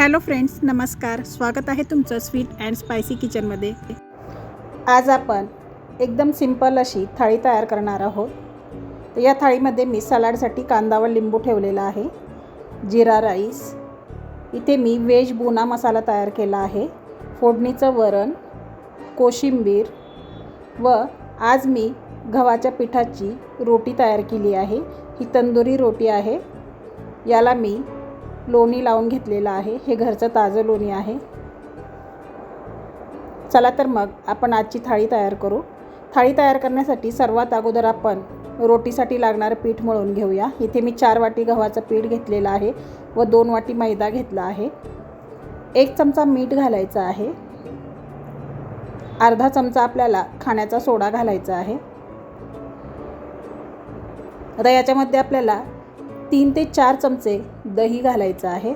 Hello friends नमस्कार. स्वागत आहे तुमचं स्वीट अँड स्पायसी किचनमध्ये. आज आपण एकदम सिंपल अशी थाळी तयार करणार आहोत. तर या थाळीमध्ये मी सलाडसाठी कांदा व लिंबू ठेवलेला आहे जिरा राईस. इथे मी व्हेज बुना मसाला तयार केला आहे फोडणीचं वरण कोशिंबीर व आज मी गव्हाच्या पिठाची रोटी तयार केली आहे. ही तंदुरी रोटी आहे. याला मी लोणी लावून घेतलेलं आहे. हे घरचं ताजं लोणी आहे. चला तर मग आपण आजची थाळी तयार करू. थाळी तयार करण्यासाठी सर्वात अगोदर आपण रोटीसाठी लागणारं पीठ मळून घेऊया. इथे मी चार वाटी गव्हाचं पीठ घेतलेलं आहे व दोन वाटी मैदा घेतला आहे. एक चमचा मीठ घालायचा आहे. अर्धा चमचा आपल्याला खाण्याचा सोडा घालायचा आहे. आता याच्यामध्ये आपल्याला तीन ते चार चमचे दही घालायचं आहे.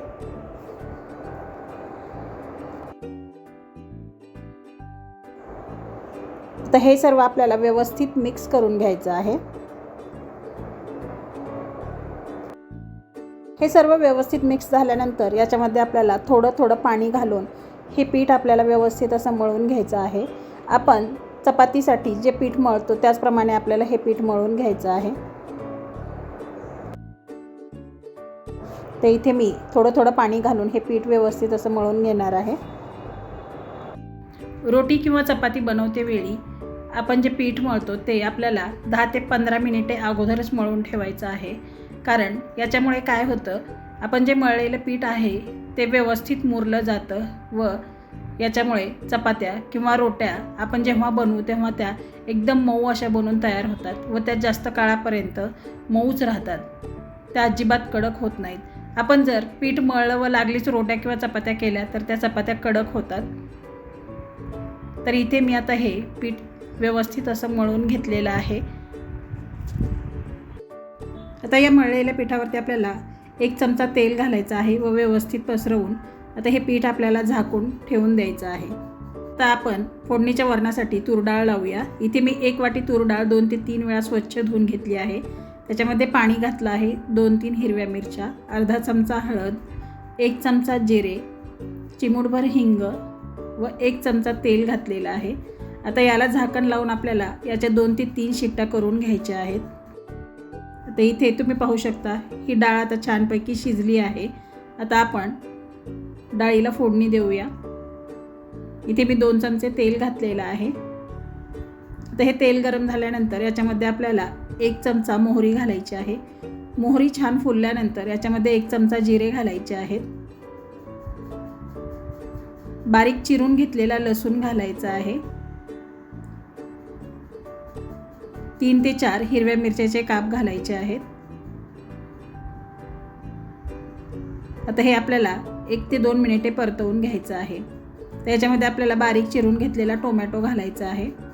तर हे सर्व आपल्याला व्यवस्थित मिक्स करून घ्यायचं आहे. हे सर्व व्यवस्थित मिक्स झाल्यानंतर याच्यामध्ये आपल्याला थोडं थोडं पाणी घालून हे पीठ आपल्याला व्यवस्थित असं मळून घ्यायचं आहे. आपण चपातीसाठी जे पीठ मळतो त्याचप्रमाणे आपल्याला हे पीठ मळून घ्यायचं आहे. तर इथे मी थोडं थोडं पाणी घालून हे पीठ व्यवस्थित असं मळून घेणार आहे. रोटी किंवा चपाती बनवते वेळी आपण जे पीठ मळतो ते आपल्याला दहा ते पंधरा मिनिटे अगोदरच मळून ठेवायचं आहे. कारण याच्यामुळे काय होतं आपण जे मळलेलं पीठ आहे ते व्यवस्थित मुरलं जातं व याच्यामुळे चपात्या किंवा रोट्या आपण जेव्हा बनवू तेव्हा त्या एकदम मऊ अशा बनवून तयार होतात व त्या जास्त काळापर्यंत मऊच राहतात. त्या अजिबात कडक होत नाहीत. आपण जर पीठ मळलं व लागलीच रोट्या किंवा चपात्या केल्या तर त्या चपात्या कडक होतात. तर इथे मी आता हे पीठ व्यवस्थित असं मळून घेतलेलं आहे. आता या मळलेल्या पिठावरती आपल्याला एक चमचा तेल घालायचं आहे व व्यवस्थित पसरवून आता हे पीठ आपल्याला झाकून ठेवून द्यायचं आहे. आता आपण फोडणीच्या वरणासाठी तुरडाळ लावूया. इथे मी एक वाटी तुरडाळ दोन ते तीन वेळा स्वच्छ धुवून घेतली आहे. त्याच्यामध्ये पाणी घातलं आहे दोन तीन हिरव्या मिरच्या अर्धा चमचा हळद एक चमचा जिरे चिमूटभर हिंग व एक चमचा तेल घातलेलं आहे. आता याला झाकण लावून आपल्याला याच्या दोन ते तीन शिट्ट्या करून घ्यायच्या आहेत. आता इथे तुम्ही पाहू शकता ही डाळ आता छानपैकी शिजली आहे. आता आपण डाळीला फोडणी देऊया. इथे मी दोन चमचे तेल घातलेलं आहे. तर हे तेल गरम झाल्यानंतर याच्यामध्ये आपल्याला एक चमचा मोहरी घालायची आहे. मोहरी छान फुलल्यानंतर याच्यामध्ये एक चमचा जिरे घालायचे आहेत. बारीक चिरून घेतलेला लसूण घालायचा आहे. तीन ते चार हिरव्या मिरच्याचे काप घालायचे आहेत. आता हे आपल्याला एक ते दोन मिनिटे परतवून घ्यायचं आहे. त्याच्यामध्ये आपल्याला बारीक चिरून घेतलेला टोमॅटो घालायचा आहे.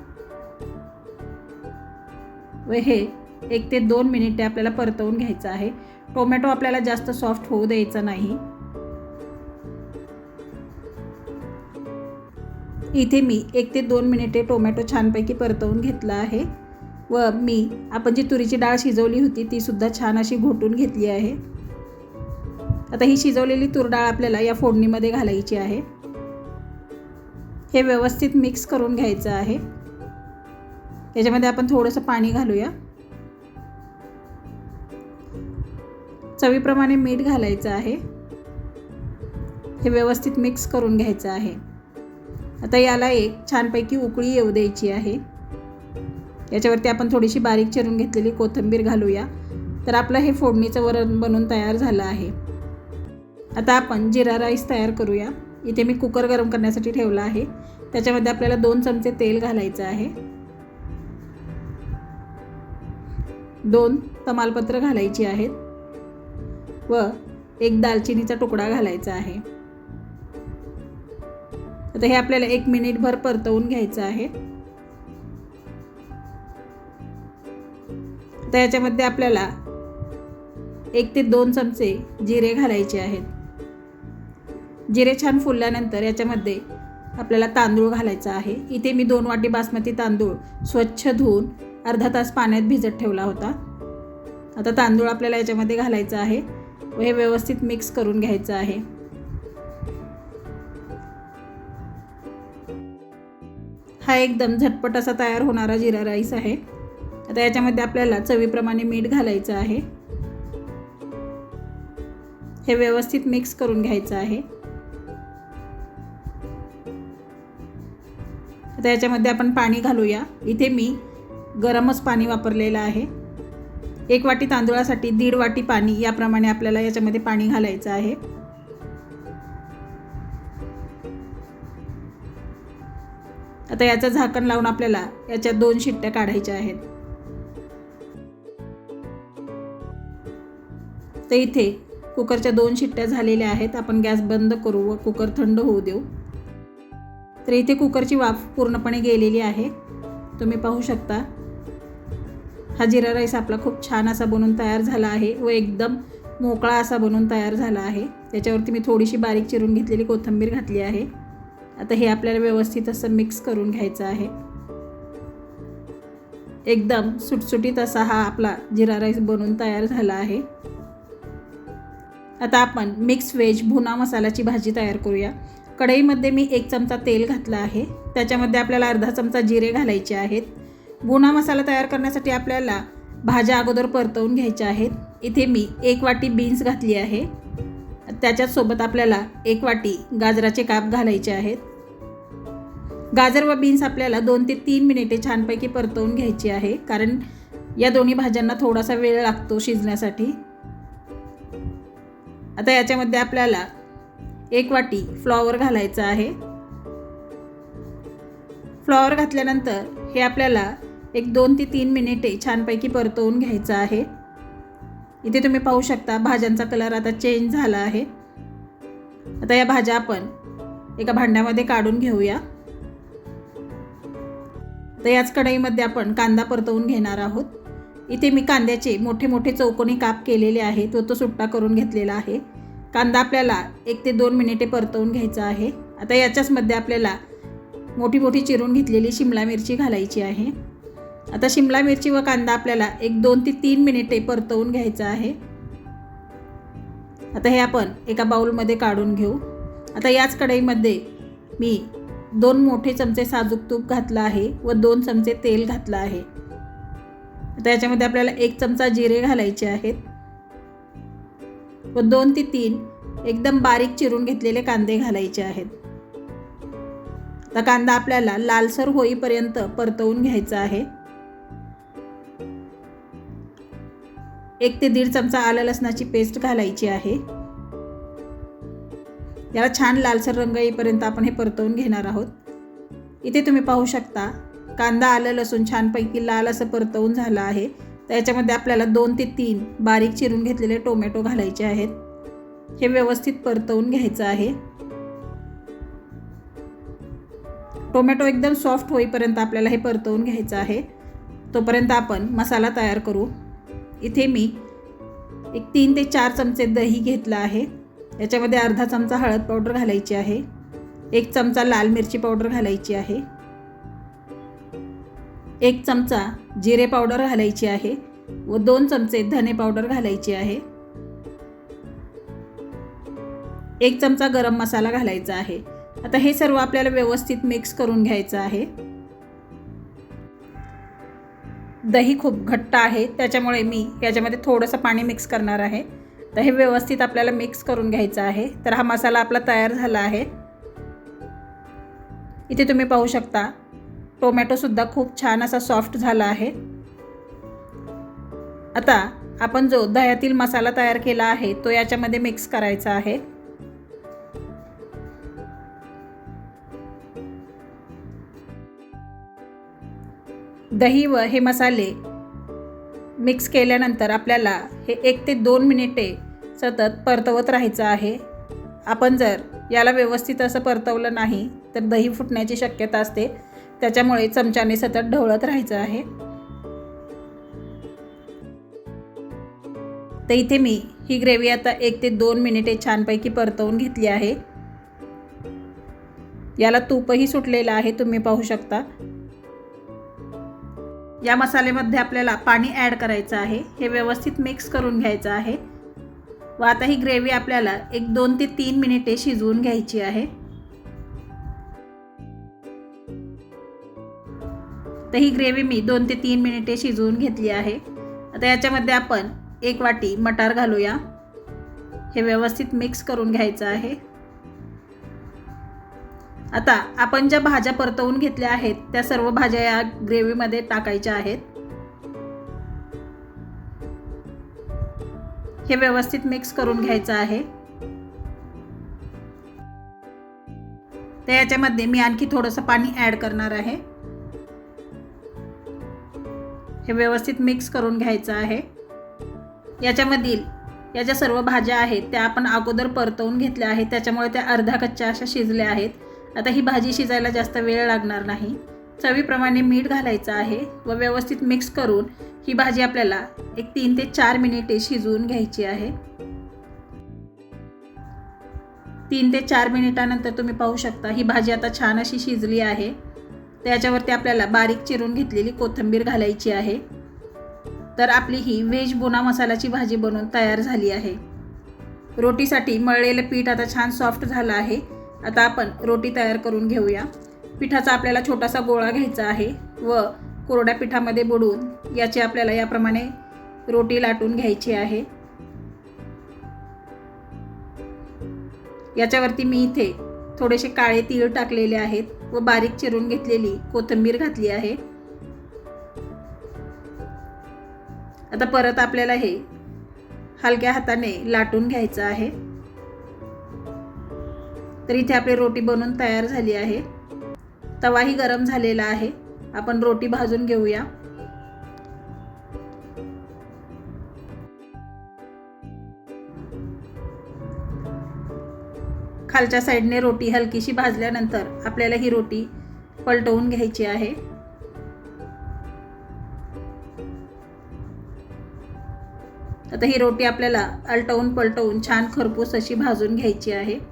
व हे एक ते दोन मिनिटे आपल्याला परतवून घ्यायचं आहे. टोमॅटो आपल्याला जास्त सॉफ्ट होऊ द्यायचा नाही. इथे मी एक ते दोन मिनिटे टोमॅटो छानपैकी परतवून घेतला आहे. व मी आपण जी तुरीची डाळ शिजवली होती तीसुद्धा छान अशी घोटून घेतली आहे. आता ही शिजवलेली तूर डाळ आपल्याला या फोडणीमध्ये घालायची आहे. हे व्यवस्थित मिक्स करून घ्यायचं आहे. याच्यामध्ये आपण थोडंसं पाणी घालूया. चवीप्रमाणे मीठ घालायचं आहे. हे व्यवस्थित मिक्स करून घ्यायचं आहे. आता याला एक छानपैकी उकळी येऊ द्यायची आहे. याच्यावरती आपण थोडीशी बारीक चिरून घेतलेली कोथिंबीर घालूया. तर आपलं हे फोडणीचं वरण बनून तयार झालं आहे. आता आपण जिरा राईस तयार करूया. इथे मी कुकर गरम करण्यासाठी ठेवला आहे. त्याच्यामध्ये आपल्याला दोन चमचे तेल घालायचं आहे. दोन तमालपत्र घालायची आहेत व एक दालचिनीचा तुकडा घालायचा आहे. आता हे आपल्याला एक मिनिटभर परतवून घ्यायचं आहे. तर याच्यामध्ये आपल्याला एक ते दोन चमचे जिरे घालायचे आहेत. जिरे छान फुलल्यानंतर याच्यामध्ये आपल्याला तांदूळ घालायचा आहे. इथे मी दोन वाटी बासमती तांदूळ स्वच्छ धुवून अर्धा तास पाण्यात भिजत ठेवला होता. आता तांदूळ आपल्याला याच्यामध्ये घालायचा आहे व हे व्यवस्थित मिक्स करून घ्यायचं आहे. हा एकदम झटपट असा तयार होणारा जिरा राईस आहे. आता याच्यामध्ये आपल्याला चवीप्रमाणे मीठ घालायचं आहे. हे व्यवस्थित मिक्स करून घ्यायचं आहे. आता याच्यामध्ये आपण पाणी घालूया. इथे मी गरमच पाणी वापरलेलं आहे. एक वाटी तांदूळासाठी दीड वाटी पाणी याप्रमाणे आपल्याला याच्यामध्ये पाणी घालायचं आहे. आता याचं झाकण लावून आपल्याला याच्या दोन शिट्ट्या काढायच्या आहेत. तर इथे कुकरच्या दोन शिट्ट्या झालेल्या आहेत. आपण गॅस बंद करू व कुकर थंड होऊ देऊ. तर इथे कुकरची वाफ पूर्णपणे गेलेली आहे. तुम्ही पाहू शकता. हा जिरा राईस आपला खूप छान असा बनून तयार झाला आहे व एकदम मोकळा असा बनून तयार झाला आहे. त्याच्यावरती मी थोडीशी बारीक चिरून घेतलेली कोथिंबीर घातली आहे. आता हे आपल्याला व्यवस्थित असं मिक्स करून घ्यायचं आहे. एकदम सुटसुटीत असा हा आपला जिरा राईस बनून तयार झाला आहे. आता आपण मिक्स व्हेज भुना मसाल्याची भाजी तयार करूया. कढईमध्ये मी एक चमचा तेल घातला आहे. त्याच्यामध्ये आपल्याला अर्धा चमचा जिरे घालायचे आहेत. बोना मसाला तयार करण्यासाठी आपल्याला भाज्या अगोदर परतवून घ्यायच्या आहेत. इथे मी एक वाटी बीन्स घातली आहे. त्याच्याचसोबत आपल्याला एक वाटी गाजराचे काप घालायचे आहेत. गाजर व बीन्स आपल्याला दोन ते तीन मिनिटे छानपैकी परतवून घ्यायची आहे कारण या दोन्ही भाज्यांना थोडासा वेळ लागतो शिजण्यासाठी. आता याच्यामध्ये आपल्याला एक वाटी फ्लॉवर घालायचं आहे. फ्लॉवर घातल्यानंतर हे आपल्याला एक दोन ते तीन मिनिटे छानपैकी परतवून घ्यायचं आहे. इथे तुम्ही पाहू शकता भाज्यांचा कलर आता चेंज झाला आहे. आता या भाज्या आपण एका भांड्यामध्ये काढून घेऊया. तर याच कढईमध्ये आपण कांदा परतवून घेणार आहोत. इथे मी कांद्याचे मोठे मोठे चौकोनी काप केलेले आहेत व तो सुट्टा करून घेतलेला आहे. कांदा आपल्याला एक ते दोन मिनिटे परतवून घ्यायचा आहे. आता याच्याचमध्ये आपल्याला मोठी मोठी चिरून घेतलेली शिमला मिरची घालायची आहे. आता शिमला मिरची व कांदा आपल्याला एक दोन ते तीन मिनिटे परतवून घ्यायचा आहे. आता हे आपण एका बाउलमध्ये काढून घेऊ. आता याच कढईमध्ये मी दोन मोठे चमचे साजूक तूप घातलं आहे व दोन चमचे तेल घातलं आहे. आता याच्यामध्ये आपल्याला एक चमचा जिरे घालायचे आहेत. व दोन ते तीन एकदम बारीक चिरून घेतलेले कांदे घालायचे आहेत. आता कांदा आपल्याला लालसर होईपर्यंत परतवून घ्यायचा आहे. एक ते दीड चमचा आलं लसणाची पेस्ट घालायची आहे. याला छान लालसर रंग येईपर्यंत आपण हे परतवून घेणार आहोत. इथे तुम्ही पाहू शकता कांदा आलं लसूण छानपैकी लाल असं परतवून झालं आहे. तर याच्यामध्ये आपल्याला दोन ते तीन बारीक चिरून घेतलेले टोमॅटो घालायचे आहेत. हे व्यवस्थित परतवून घ्यायचं आहे. टोमॅटो एकदम सॉफ्ट होईपर्यंत आपल्याला हे परतवून घ्यायचं आहे. तोपर्यंत आपण मसाला तयार करू. इथे मी एक तीन ते चार चमचे दही घेतलं आहे. याच्यामध्ये अर्धा चमचा हळद पावडर घालायची आहे. एक चमचा लाल मिरची पावडर घालायची आहे. एक चमचा जिरे पावडर घालायची आहे व दोन चमचे धने पावडर घालायची आहे. एक चमचा गरम मसाला घालायचा आहे. आता हे सर्व आपल्याला व्यवस्थित मिक्स करून घ्यायचं आहे. दही खूप घट्ट आहे त्याच्यामुळे मी याच्यामध्ये थोडंसं पाणी मिक्स करणार आहे. तर हे व्यवस्थित आपल्याला मिक्स करून घ्यायचं आहे. तर हा मसाला आपला तयार झाला आहे. इथे तुम्ही पाहू शकता टोमॅटोसुद्धा खूप छान असा सॉफ्ट झाला आहे. आता आपण जो दह्यातील मसाला तयार केला आहे तो याच्यामध्ये मिक्स करायचा आहे. दही व हे मसाले मिक्स केल्यानंतर आपल्याला हे एक ते दोन मिनिटे सतत परतवत राहायचं आहे. आपण जर याला व्यवस्थित असं परतवलं नाही तर दही फुटण्याची शक्यता असते. त्याच्यामुळे चमच्याने सतत ढवळत राहायचं आहे. तर इथे मी ही ग्रेव्ही आता एक ते दोन मिनिटे छानपैकी परतवून घेतली आहे. याला तूपही सुटलेलं आहे तुम्ही पाहू शकता. या मसाल्यामध्ये आपल्याला पाणी ॲड करायचं आहे. हे व्यवस्थित मिक्स करून घ्यायचं आहे. व आता ही ग्रेव्ही आपल्याला एक दोन ते तीन मिनिटे शिजवून घ्यायची आहे. तर ही ग्रेव्ही मी दोन ते तीन मिनिटे शिजवून घेतली आहे. आता याच्यामध्ये आपण एक वाटी मटार घालूया. हे व्यवस्थित मिक्स करून घ्यायचं आहे. आता आपण ज्या भाज्या परतवून घेतल्या आहेत त्या सर्व भाज्या या ग्रेव्हीमध्ये टाकायच्या आहेत. हे व्यवस्थित मिक्स करून घ्यायचं आहे. तर याच्यामध्ये मी आणखी थोडंसं पाणी ॲड करणार आहे. हे व्यवस्थित मिक्स करून घ्यायचं आहे. याच्यामधील या ज्या सर्व भाज्या आहेत त्या आपण अगोदर परतवून घेतल्या आहेत त्याच्यामुळे त्या अर्ध्या कच्च्या अशा शिजल्या आहेत. आता ही भाजी शिजायला जास्त वेळ लागणार नाही. चवीप्रमाणे मीठ घालायचं आहे व व्यवस्थित मिक्स करून ही भाजी आपल्याला एक तीन ते चार मिनिटे शिजवून घ्यायची आहे. तीन ते चार मिनिटानंतर तुम्ही पाहू शकता ही भाजी आता छान अशी शिजली आहे. त्याच्यावरती आपल्याला बारीक चिरून घेतलेली कोथिंबीर घालायची आहे. तर आपली ही व्हेज बुना मसाल्याची भाजी बनवून तयार झाली आहे. रोटीसाठी मळलेलं पीठ आता छान सॉफ्ट झालं आहे. आता आपण रोटी तयार करून घेऊया. पिठाचा आपल्याला छोटासा गोळा घ्यायचा आहे व कोरड्या पिठामध्ये बुडून याची आपल्याला याप्रमाणे रोटी लाटून घ्यायची आहे. याच्यावरती मी इथे थोडेसे काळे तीळ टाकलेले आहेत व बारीक चिरून घेतलेली कोथिंबीर घातली आहे. आता परत आपल्याला हे हलक्या हाताने लाटून घ्यायचं आहे. तर इथे आपली रोटी बनवून तयार झाली आहे. तवाही गरम झालेला आहे. आपण रोटी भाजून घेऊया. खालच्या साईडने रोटी हलकीशी भाजल्यानंतर आपल्याला ही रोटी पलटवून घ्यायची आहे. आता ही रोटी आपल्याला अलटवून पलटवून छान खरपूस अशी भाजून घ्यायची आहे.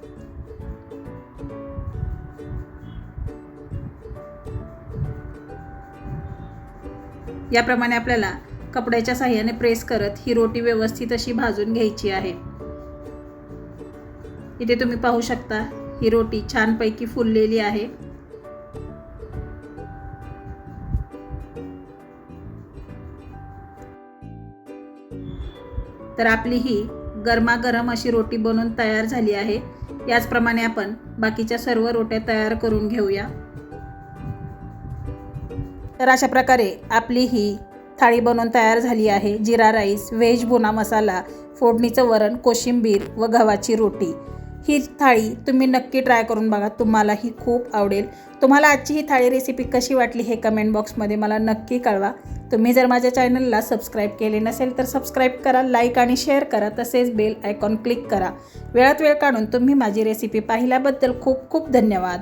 याप्रमाणे आपल्याला कपड्याच्या साह्याने प्रेस करत ही रोटी व्यवस्थित अशी भाजून घ्यायची आहे. इथे तुम्ही पाहू शकता ही रोटी छानपैकी फुललेली आहे. तर आपली ही गरमागरम अशी रोटी बनवून तयार झाली आहे. याचप्रमाणे आपण बाकीच्या सर्व रोट्या तयार करून घेऊया. तर अशा प्रकारे आपली ही थाळी बनवून तयार झाली आहे. जिरा राईस व्हेज बुना मसाला फोडणीचं वरण कोशिंबीर व गव्हाची रोटी. ही थाळी तुम्ही नक्की ट्राय करून बघा. तुम्हाला ही खूप आवडेल. तुम्हाला आजची ही थाळी रेसिपी कशी वाटली हे कमेंट बॉक्समध्ये मला नक्की कळवा. तुम्ही जर माझ्या चॅनलला सबस्क्राईब केले नसेल तर सबस्क्राईब करा लाईक आणि शेअर करा. तसेच बेल आयकॉन क्लिक करा. वेळात वेळ काढून तुम्ही माझी रेसिपी पाहिल्याबद्दल खूप खूप धन्यवाद.